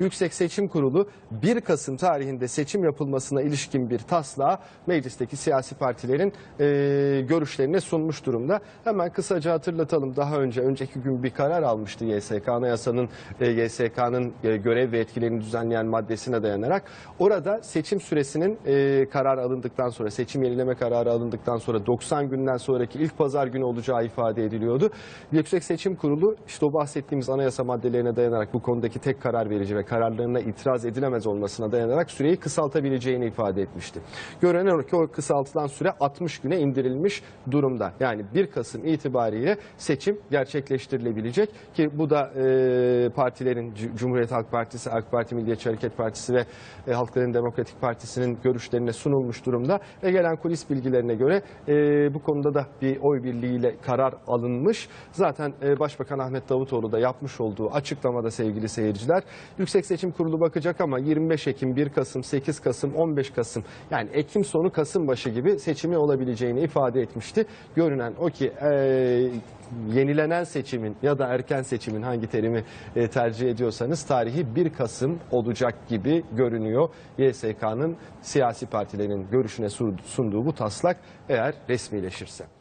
Yüksek Seçim Kurulu 1 Kasım tarihinde seçim yapılmasına ilişkin bir taslağı meclisteki siyasi partilerin e, görüşlerine sunmuş durumda. Hemen kısaca hatırlatalım. Daha önce önceki gün bir karar almıştı YSK Anayasanın e, YSK'nın e, görev ve etkilerini düzenleyen maddesine dayanarak orada seçim süresinin e, karar alındıktan sonra seçim yenileme kararı alındıktan sonra 90 günden sonraki ilk pazar günü olacağı ifade ediliyordu. Yüksek Seçim Kurulu işte o bahsettiğimiz anayasa maddelerine dayanarak bu konudaki tek karar verici ve kararlarına itiraz edilemez olmasına dayanarak süreyi kısaltabileceğini ifade etmişti. Görünen o ki o kısaltılan süre 60 güne indirilmiş durumda. Yani 1 Kasım itibariyle seçim gerçekleştirilebilecek ki bu da e, partilerin Cumhuriyet Halk Partisi, AK Parti, Milliyetçi Hareket Partisi ve e, Halkların Demokratik Partisi'nin görüşlerine sunulmuş durumda ve gelen kulis bilgilerine göre e, bu konuda da bir oy birliğiyle karar alınmış. Zaten e, Başbakan Ahmet Davutoğlu da yapmış olduğu açıklamada sevgili seyirciler Yüksek Seçim Kurulu bakacak ama 25 Ekim, 1 Kasım, 8 Kasım, 15 Kasım yani Ekim sonu Kasım başı gibi seçimi olabileceğini ifade etmişti. Görünen o ki e, yenilenen seçimin ya da erken seçimin hangi terimi e, tercih ediyorsanız tarihi 1 Kasım olacak gibi görünüyor. YSK'nın siyasi partilerin görüşüne sunduğu bu taslak eğer resmileşirse.